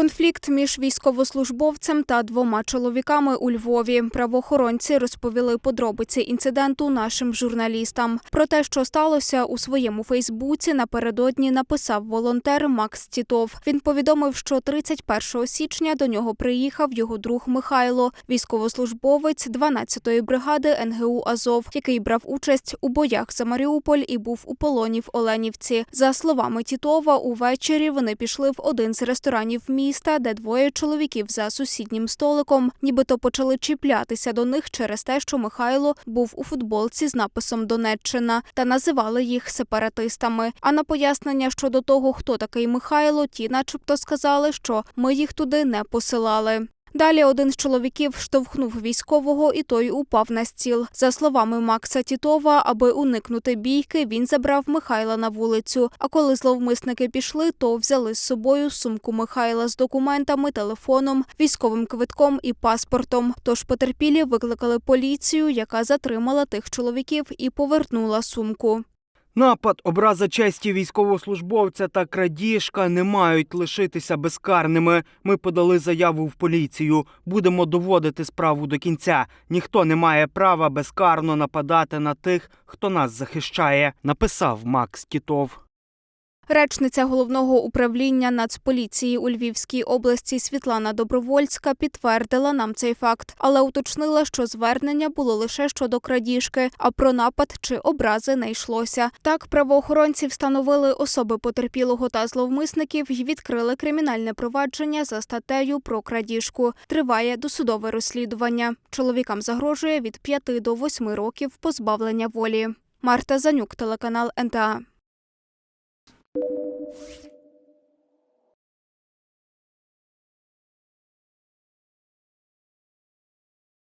Конфлікт між військовослужбовцем та двома чоловіками у Львові. Правоохоронці розповіли подробиці інциденту нашим журналістам. Про те, що сталося у своєму Фейсбуці, напередодні написав волонтер Макс Тітов. Він повідомив, що 31 січня до нього приїхав його друг Михайло, військовослужбовець 12-ї бригади НГУ Азов, який брав участь у боях за Маріуполь і був у полоні в Оленівці. За словами Тітова, увечері вони пішли в один з ресторанів міста, де двоє чоловіків за сусіднім столиком нібито почали чіплятися до них через те, що Михайло був у футболці з написом Донеччина та називали їх сепаратистами. А на пояснення щодо того, хто такий Михайло, ті, начебто, сказали, що ми їх туди не посилали. Далі один з чоловіків штовхнув військового, і той упав на стіл. За словами Макса Тітова, аби уникнути бійки, він забрав Михайла на вулицю. А коли зловмисники пішли, то взяли з собою сумку Михайла з документами, телефоном, військовим квитком і паспортом. Тож потерпілі викликали поліцію, яка затримала тих чоловіків і повернула сумку. Напад, образа честі військовослужбовця та крадіжка не мають лишитися безкарними. Ми подали заяву в поліцію. Будемо доводити справу до кінця. Ніхто не має права безкарно нападати на тих, хто нас захищає, написав Макс Тітов. Речниця головного управління Нацполіції у Львівській області Світлана Добровольська підтвердила нам цей факт, але уточнила, що звернення було лише щодо крадіжки, а про напад чи образи не йшлося. Так, правоохоронці встановили особи потерпілого та зловмисників і відкрили кримінальне провадження за статтею про крадіжку. Триває досудове розслідування. Чоловікам загрожує від 5 до 8 років позбавлення волі. Марта Занюк, телеканал НТА. you